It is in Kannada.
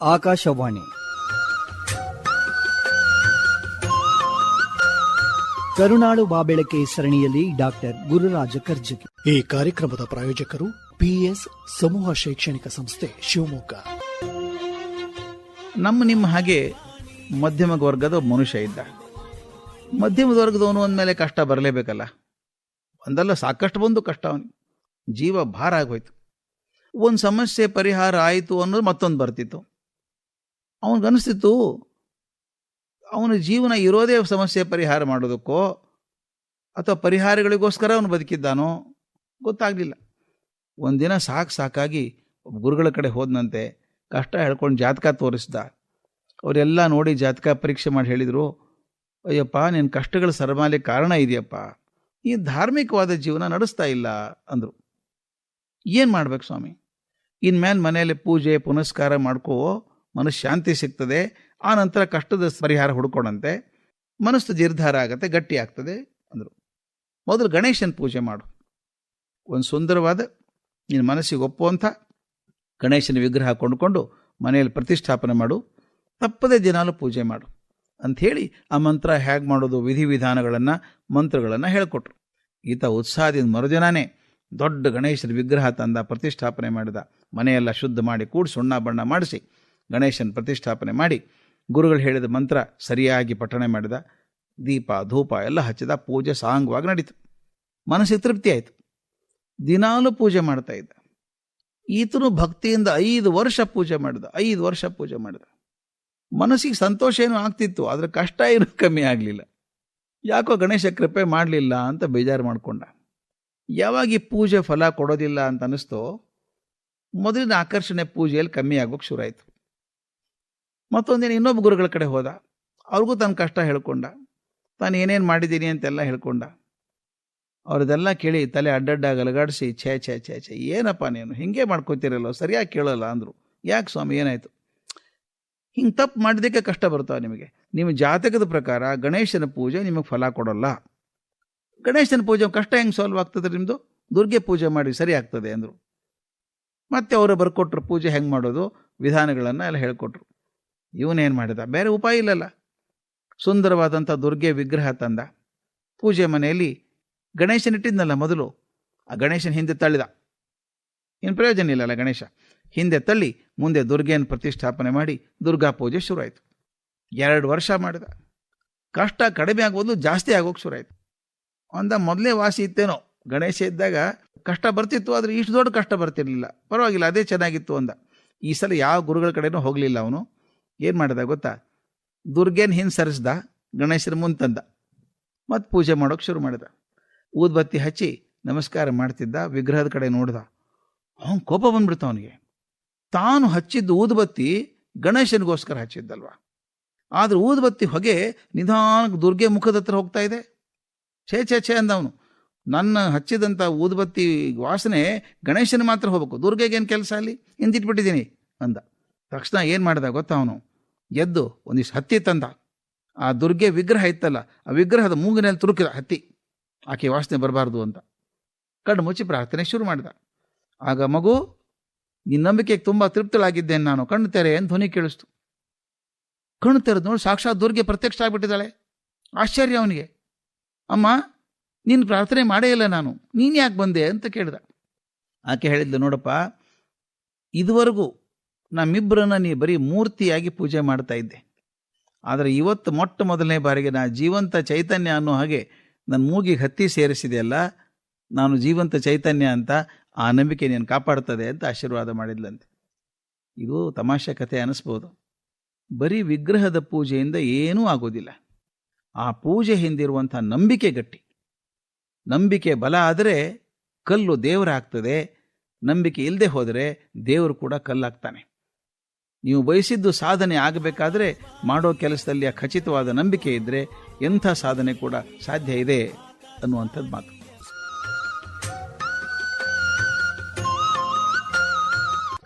ಆಕಾಶವಾಣಿ. ಕರುನಾಡು ಬಾಬೆಳಕೆ ಸರಣಿಯಲ್ಲಿ ಡಾಕ್ಟರ್ ಗುರುರಾಜ ಕರ್ಜಗಿ ಈ ಕಾರ್ಯಕ್ರಮದ ಪ್ರಾಯೋಜಕರು ಪಿಎಸ್ ಸಮೂಹ ಶೈಕ್ಷಣಿಕ ಸಂಸ್ಥೆ ಶಿವಮೊಗ್ಗ. ನಮ್ಮ ನಿಮ್ಮ ಹಾಗೆ ಮಧ್ಯಮ ವರ್ಗದ ಮನುಷ್ಯ ಇದ್ದ. ಮಧ್ಯಮ ವರ್ಗದವನು ಅಂದಮೇಲೆ ಕಷ್ಟ ಬರಲೇಬೇಕಲ್ಲ. ಒಂದಲ್ಲ ಸಾಕಷ್ಟು ಬಂದು ಕಷ್ಟ ಅವನಿಗೆ ಜೀವ ಭಾರ ಆಗೋಯ್ತು. ಒಂದು ಸಮಸ್ಯೆ ಪರಿಹಾರ ಆಯಿತು ಅನ್ನೋದು ಮತ್ತೊಂದು ಬರ್ತಿತ್ತು. ಅವನಿಗನಿಸ್ತಿತ್ತು ಅವನ ಜೀವನ ಇರೋದೇ ಸಮಸ್ಯೆ ಪರಿಹಾರ ಮಾಡೋದಕ್ಕೋ, ಅಥವಾ ಪರಿಹಾರಗಳಿಗೋಸ್ಕರ ಅವನು ಬದುಕಿದ್ದಾನೋ, ಗೊತ್ತಾಗಲಿಲ್ಲ. ಒಂದಿನ ಸಾಕು ಸಾಕಾಗಿ ಗುರುಗಳ ಕಡೆ ಹೋದನಂತೆ, ಕಷ್ಟ ಹೇಳ್ಕೊಂಡು ಜಾತಕ ತೋರಿಸ್ದ. ಅವರೆಲ್ಲ ನೋಡಿ ಜಾತಕ ಪರೀಕ್ಷೆ ಮಾಡಿ ಹೇಳಿದರು, ಅಯ್ಯಪ್ಪ ನಿನ್ನ ಕಷ್ಟಗಳು ಸರಮಾಲೆ ಕಾರಣ ಇದೆಯಪ್ಪ. ಈ ಧಾರ್ಮಿಕವಾದ ಜೀವನ ನಡೆಸ್ತಾ ಇಲ್ಲ, ಅಂದರು. ಏನು ಮಾಡ್ಬೇಕು ಸ್ವಾಮಿ? ಇನ್ಮೇಲೆ ಮನೆಯಲ್ಲಿ ಪೂಜೆ, ಪುನಸ್ಕಾರ ಮಾಡ್ಕೋ ಮನಸ್ಸು ಶಾಂತಿ ಸಿಗ್ತದೆ, ಆ ನಂತರ ಕಷ್ಟದ ಪರಿಹಾರ ಹುಡ್ಕೊಳಂತೆ ಮನಸ್ಸು ಜೀರ್ಧಾರ ಆಗುತ್ತೆ, ಗಟ್ಟಿ ಆಗ್ತದೆ ಅಂದರು. ಮೊದಲು ಗಣೇಶನ ಪೂಜೆ ಮಾಡು. ಒಂದು ಸುಂದರವಾದ ನಿನ್ನ ಮನಸ್ಸಿಗೆ ಒಪ್ಪುವಂಥ ಗಣೇಶನ ವಿಗ್ರಹ ಕೊಂಡುಕೊಂಡು ಮನೆಯಲ್ಲಿ ಪ್ರತಿಷ್ಠಾಪನೆ ಮಾಡು. ತಪ್ಪದೇ ದಿನಾಲು ಪೂಜೆ ಮಾಡು. ಅಂಥೇಳಿ ಆ ಮಂತ್ರ ಹೇಗೆ ಮಾಡೋದು, ವಿಧಿವಿಧಾನಗಳನ್ನು, ಮಂತ್ರಗಳನ್ನು ಹೇಳಿಕೊಟ್ರು. ಈತ ಉತ್ಸಾಹದಿಂದ ಮರುದಿನಾನೇ ದೊಡ್ಡ ಗಣೇಶನ ವಿಗ್ರಹ ತಂದ, ಪ್ರತಿಷ್ಠಾಪನೆ ಮಾಡಿದ. ಮನೆಯೆಲ್ಲ ಶುದ್ಧ ಮಾಡಿ ಕೂಡಿ ಸುಣ್ಣ ಬಣ್ಣ ಮಾಡಿಸಿ. ಗಣೇಶನ ಪ್ರತಿಷ್ಠಾಪನೆ ಮಾಡಿ ಗುರುಗಳು ಹೇಳಿದ ಮಂತ್ರ ಸರಿಯಾಗಿ ಪಠಣೆ ಮಾಡಿದ, ದೀಪ, ಧೂಪ ಎಲ್ಲ ಹಚ್ಚಿದ, ಪೂಜೆ ಸಾಂಗವಾಗಿ ನಡೀತು. ಮನಸ್ಸಿಗೆ ತೃಪ್ತಿ ಆಯಿತು. ದಿನಾಲೂ ಪೂಜೆ ಮಾಡ್ತಾ ಇದ್ದ. ಈತನು ಭಕ್ತಿಯಿಂದ ಐದು ವರ್ಷ ಪೂಜೆ ಮಾಡಿದ, ಐದು ವರ್ಷ ಪೂಜೆ ಮಾಡಿದ. ಮನಸ್ಸಿಗೆ ಸಂತೋಷ ಏನೂ ಆಗ್ತಿತ್ತು, ಆದರೆ ಕಷ್ಟ ಏನೂ ಕಮ್ಮಿ ಆಗಲಿಲ್ಲ. ಯಾಕೋ ಗಣೇಶ ಕೃಪೆ ಮಾಡಲಿಲ್ಲ ಅಂತ ಬೇಜಾರು ಮಾಡಿಕೊಂಡ. ಯಾವಾಗ ಈ ಪೂಜೆ ಫಲ ಕೊಡೋದಿಲ್ಲ ಅಂತ ಅನ್ನಿಸ್ತೋ, ಮೊದಲಿನ ಆಕರ್ಷಣೆ ಪೂಜೆಯಲ್ಲಿ ಕಮ್ಮಿ ಆಗೋಕೆ ಶುರುವಾಯಿತು ಮತ್ತೊಂದಿನ ಇನ್ನೊಬ್ಬ ಗುರುಗಳ ಕಡೆ ಹೋದ. ಅವ್ರಿಗೂ ತನ್ನ ಕಷ್ಟ ಹೇಳ್ಕೊಂಡ. ತಾನು ಏನೇನು ಮಾಡಿದ್ದೀನಿ ಅಂತೆಲ್ಲ ಹೇಳ್ಕೊಂಡ. ಅವ್ರದೆಲ್ಲ ಕೇಳಿ ತಲೆ ಅಡ್ಡಡ್ಡಾಗಿ ಅಲಗಾಡಿಸಿ ಛೇ ಛೇ ಛೇ ಛೇ, ಏನಪ್ಪ ನೀನು? ಹಿಂಗೆ ಮಾಡ್ಕೋತಿರಲ್ಲ ಸರಿಯಾಗಿ ಕೇಳಲ್ಲ ಅಂದರು. ಯಾಕೆ ಸ್ವಾಮಿ? ಏನಾಯಿತು? ಹಿಂಗೆ ತಪ್ಪು ಮಾಡಿದ್ದಕ್ಕೆ ಕಷ್ಟ ಬರ್ತಾವೆ ನಿಮಗೆ? ನಿಮ್ಮ ಜಾತಕದ ಪ್ರಕಾರ ಗಣೇಶನ ಪೂಜೆ ನಿಮಗೆ ಫಲ ಕೊಡೋಲ್ಲ. ಗಣೇಶನ ಪೂಜೆ ಕಷ್ಟ ಹೆಂಗೆ ಸಾಲ್ವ್ ಆಗ್ತದೆ ನಿಮ್ಮದು ದುರ್ಗೆ ಪೂಜೆ ಮಾಡಿ ಸರಿ ಆಗ್ತದೆ ಅಂದರು. ಮತ್ತೆ ಅವರು ಬರ್ಕೊಟ್ರು ಪೂಜೆ ಹೆಂಗೆ ಮಾಡೋದು? ವಿಧಾನಗಳನ್ನು ಎಲ್ಲ ಹೇಳ್ಕೊಟ್ರು. ಇವನೇನು ಮಾಡಿದ? ಬೇರೆ ಉಪಾಯ ಇಲ್ಲಲ್ಲ. ಸುಂದರವಾದಂಥ ದುರ್ಗೆ ವಿಗ್ರಹ ತಂದ. ಪೂಜೆ ಮನೆಯಲ್ಲಿ ಗಣೇಶನ ಇಟ್ಟಿದ್ನಲ್ಲ ಮೊದಲು. ಆ ಗಣೇಶನ ಹಿಂದೆ ತಳ್ಳಿದ. ಏನು ಪ್ರಯೋಜನ ಇಲ್ಲಲ್ಲ ಗಣೇಶ. ಹಿಂದೆ ತಳ್ಳಿ, ಮುಂದೆ ದುರ್ಗೆಯನ್ನು ಪ್ರತಿಷ್ಠಾಪನೆ ಮಾಡಿ ದುರ್ಗಾ ಪೂಜೆ ಶುರುವಾಯಿತು. ಎರಡು ವರ್ಷ ಮಾಡಿದ. ಕಷ್ಟ ಕಡಿಮೆ ಆಗ್ಬೋದು ಜಾಸ್ತಿ ಆಗೋಕೆ ಶುರುವಾಯಿತು. ಅಂದ ಮೊದಲೇ ವಾಸಿ ಇತ್ತೇನೋ, ಗಣೇಶ ಇದ್ದಾಗ ಕಷ್ಟ ಬರ್ತಿತ್ತು, ಆದರೆ ಇಷ್ಟು ದೊಡ್ಡ ಕಷ್ಟ ಬರ್ತಿರಲಿಲ್ಲ. ಪರವಾಗಿಲ್ಲ, ಅದೇ ಚೆನ್ನಾಗಿತ್ತು ಅಂದ. ಈ ಸಲ ಯಾವ ಗುರುಗಳ ಕಡೆಯೂ ಹೋಗಲಿಲ್ಲ ಅವನು. ಏನು ಮಾಡ್ದ ಗೊತ್ತಾ? ದುರ್ಗೇನ ಹಿಂದೆ ಸರಿಸ್ದ, ಗಣೇಶನ ಮುಂದೆ ತಂದ. ಮತ್ತು ಪೂಜೆ ಮಾಡೋಕೆ ಶುರು ಮಾಡಿದ. ಊದ್ಬತ್ತಿ ಹಚ್ಚಿ ನಮಸ್ಕಾರ ಮಾಡ್ತಿದ್ದ, ವಿಗ್ರಹದ ಕಡೆ ನೋಡ್ದ. ಅವನು ಕೋಪ ಬಂದ್ಬಿಡ್ತ ಅವನಿಗೆ. ತಾನು ಹಚ್ಚಿದ್ದು ಊದುಬತ್ತಿ ಗಣೇಶನಿಗೋಸ್ಕರ ಹಚ್ಚಿದ್ದಲ್ವ? ಆದ್ರೆ ಊದುಬತ್ತಿ ಹೊಗೆ ನಿಧಾನಕ್ಕೆ ದುರ್ಗೆ ಮುಖದ ಹತ್ರ ಹೋಗ್ತಾ ಇದೆ. ಛೇ ಛೇ ಛೇ ಅಂದ ಅವನು ನನ್ನ ಹಚ್ಚಿದಂಥ ಊದುಬತ್ತಿ ವಾಸನೆ ಗಣೇಶನ ಮಾತ್ರ ಹೋಗ್ಬೇಕು. ದುರ್ಗೆಗೇನು ಕೆಲಸ ಅಲ್ಲಿ? ಹಿಂದಿಟ್ಬಿಟ್ಟಿದ್ದೀನಿ ಅಂದ. ತಕ್ಷಣ ಏನು ಮಾಡ್ದ ಗೊತ್ತಾ ಅವನು? ಎದ್ದು ಒಂದಿಷ್ಟು ಹತ್ತಿ ತಂದ. ಆ ದುರ್ಗೆ ವಿಗ್ರಹ ಇತ್ತಲ್ಲ, ಆ ವಿಗ್ರಹದ ಮೂಗಿನಲ್ಲಿ ತುರುಕಿದ ಹತ್ತಿ. ಆಕೆ ವಾಸನೆ ಬರಬಾರ್ದು ಅಂತ. ಕಣ್ಣು ಮುಚ್ಚಿ ಪ್ರಾರ್ಥನೆ ಶುರು ಮಾಡಿದ. ಆಗ ಮಗು ನಿನ್ನ ನಂಬಿಕೆಗೆ ತುಂಬ ತೃಪ್ತಳಾಗಿದ್ದೇನೆ ನಾನು, ಕಣ್ಣು ತೆರೆ ಅಂತ ಧ್ವನಿ ಕೇಳಿಸ್ತು. ಕಣ್ಣು ತೆರೆದು ನೋಡಿ, ಸಾಕ್ಷಾತ್ ದುರ್ಗೆ ಪ್ರತ್ಯಕ್ಷ ಆಗಿಬಿಟ್ಟಿದ್ದಾಳೆ. ಆಶ್ಚರ್ಯ ಅವನಿಗೆ. ಅಮ್ಮ, ನೀನು ಪ್ರಾರ್ಥನೆ ಮಾಡೇ ಇಲ್ಲ ನಾನು, ನೀನು ಯಾಕೆ ಬಂದೆ? ಅಂತ ಕೇಳಿದ. ಆಕೆ ಹೇಳಿದ್ಲು, ನೋಡಪ್ಪ, ಇದುವರೆಗೂ ನಮ್ಮಿಬ್ಬರನ್ನ ನೀ ಬರೀ ಮೂರ್ತಿಯಾಗಿ ಪೂಜೆ ಮಾಡ್ತಾ ಇದ್ದೆ. ಆದರೆ ಇವತ್ತು ಮೊಟ್ಟ ಮೊದಲನೇ ಬಾರಿಗೆ ನಾ ಜೀವಂತ ಚೈತನ್ಯ ಅನ್ನೋ ಹಾಗೆ ನನ್ನ ಮೂಗಿಗೆ ಹತ್ತಿ ಸೇರಿಸಿದೆಯಲ್ಲ, ನಾನು ಜೀವಂತ ಚೈತನ್ಯ ಅಂತ ಆ ನಂಬಿಕೆ ನೀನು ಕಾಪಾಡ್ತದೆ ಅಂತ ಆಶೀರ್ವಾದ ಮಾಡಿದ್ಲಂತೆ. ಇದು ತಮಾಷೆ ಕಥೆ ಅನಿಸ್ಬೋದು. ಬರೀ ವಿಗ್ರಹದ ಪೂಜೆಯಿಂದ ಏನೂ ಆಗೋದಿಲ್ಲ. ಆ ಪೂಜೆ ಹಿಂದಿರುವಂಥ ನಂಬಿಕೆ ಗಟ್ಟಿ. ನಂಬಿಕೆ ಬಲ ಆದರೆ ಕಲ್ಲು ದೇವರಾಗ್ತದೆ, ನಂಬಿಕೆ ಇಲ್ಲದೆ ಹೋದರೆ ದೇವರು ಕೂಡ ಕಲ್ಲಾಗ್ತಾನೆ. ನೀವು ಬಯಸಿದ್ದು ಸಾಧನೆ ಆಗಬೇಕಾದ್ರೆ ಮಾಡೋ ಕೆಲಸದಲ್ಲಿ ಆ ಖಚಿತವಾದ ನಂಬಿಕೆ ಇದ್ದರೆ ಎಂಥ ಸಾಧನೆ ಕೂಡ ಸಾಧ್ಯ ಇದೆ ಅನ್ನುವಂಥದ್ದು ಮಾತು.